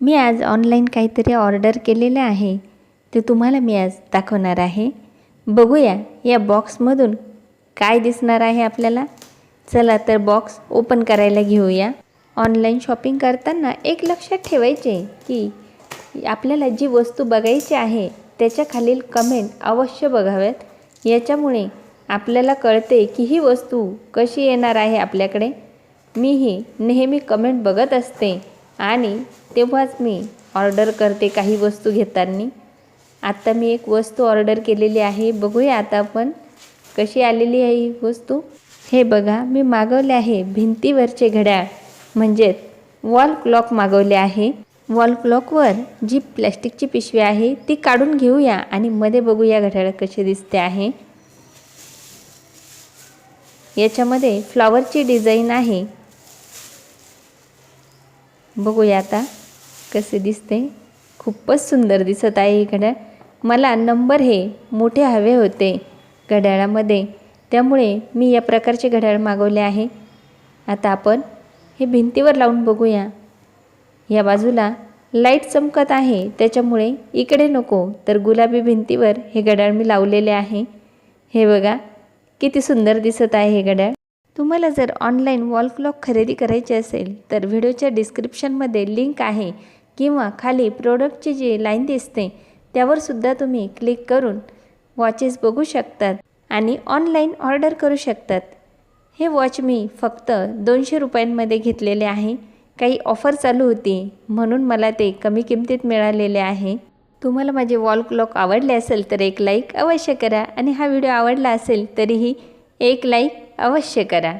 मी आज ऑनलाईन काहीतरी ऑर्डर केलेलं आहे. ते तुम्हाला मी आज दाखवणार आहे. बघूया या बॉक्समधून काय दिसणार आहे आपल्याला? चला तर बॉक्स ओपन करायला घेऊया. ऑनलाईन शॉपिंग करताना एक लक्षात ठेवायचे की आपल्याला जी वस्तू बघायची आहे त्याच्या खालील कमेंट अवश्य बघाव्यात. याच्यामुळे आपल्याला कळते की ही वस्तू कशी येणार आहे आपल्याकडे. मीही नेहमी कमेंट बघत असते. आणि तेव्हाच मी ऑर्डर करते काही वस्तू घेताना. आत्ता मी एक वस्तू ऑर्डर केलेली आहे. बघूया आता आपण कशी आलेली आहे ही वस्तू. हे बघा मी मागवले आहे भिंतीवरचे घड्याळ म्हणजेच वॉल क्लॉक मागवले आहे. वॉल क्लॉकवर जी प्लॅस्टिकची पिशवी आहे ती काढून घेऊया आणि मध्ये बघूया घड्याळ कसे दिसते आहे. याच्यामध्ये फ्लॉवरची डिझाईन आहे. बघूया आता कसे दिसते. खूपच सुंदर दिसत आहे हे घड्याळ. मला नंबर हे मोठे हवे होते घड्याळामध्ये. त्यामुळे मी या प्रकारचे घड्याळ मागवले आहे. आता आपण हे भिंतीवर लावून बघूया. या बाजूला लाइट चमकत आहे. त्याच्यामुळे इकडे नको तर गुलाबी भिंतीवर हे घड्याळ मी लावलेले आहे. हे बघा किती सुंदर दिसत आहे हे घड्याळ. तुम्हाला जर ऑनलाईन वॉल क्लॉक खरेदी करायची असेल तर व्हिडिओच्या डिस्क्रिप्शनमध्ये लिंक आहे किंवा खाली प्रोडक्टची जी लाईन दिसते त्यावर सुद्धा तुम्ही क्लिक करून वॉचेस बघू शकतात आणि ऑनलाईन ऑर्डर करू शकतात. हे वॉच मी फक्त दोनशे रुपयांमध्ये घेतलेले आहे. काही ऑफर चालू होती म्हणून मला ते कमी किमतीत मिळालेले आहे. तुम्हाला माझे वॉल क्लॉक आवडले असेल तर एक लाईक अवश्य करा आणि हा व्हिडिओ आवडला असेल तरीही एक लाईक अवश्य करा